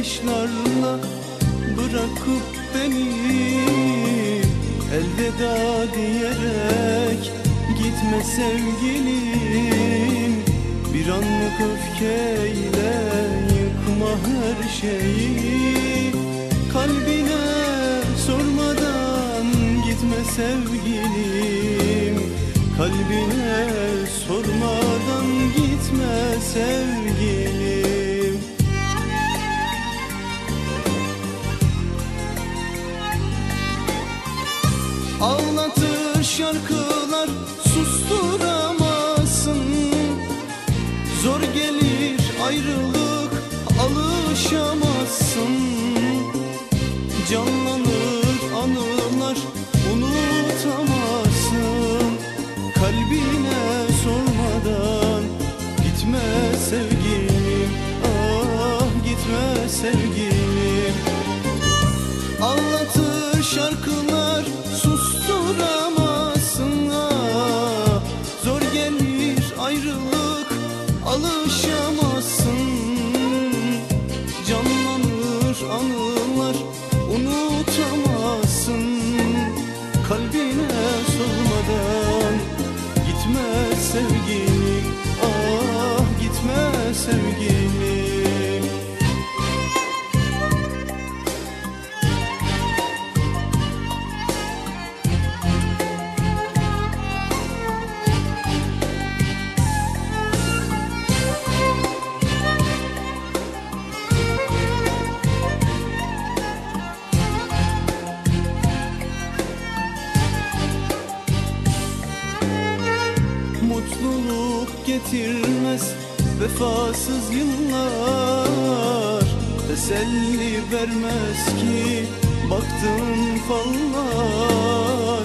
yaşlarla bırakıp beni Elveda diyerek gitme sevgilim. Bir anlık öfkeyle yıkma her şeyi. Kalbine sormadan gitme sevgilim. Kalbine sormadan gitme sevgilim Ağlatır şarkılar susturamazsın. Zor gelir ayrılık alışamazsın. Canlanır anılar unutamazsın. Kalbine sormadan gitme sevgilim. Ah gitme sevgilim getirmez vefasız yıllar. Teselli vermez ki baktığın fallar.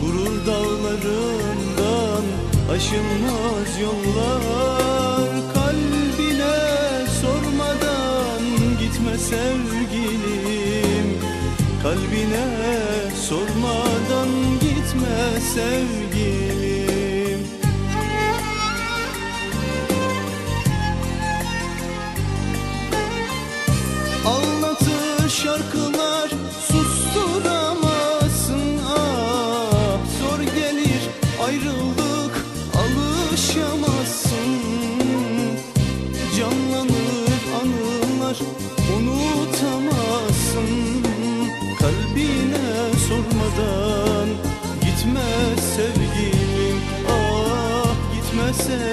Gurur dağlarından aşılmaz yollar. Kalbine sormadan gitme sevgilim. Kalbine sormadan gitme sevgilim unutamazsın. Kalbine sormadan gitme sevgilim. Ah gitme sevgilim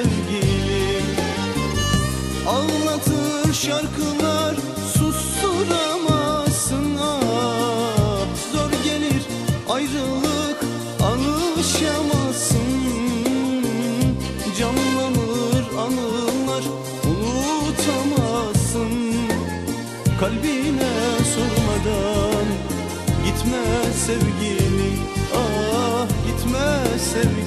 sevgilim Ah gitme sevgilim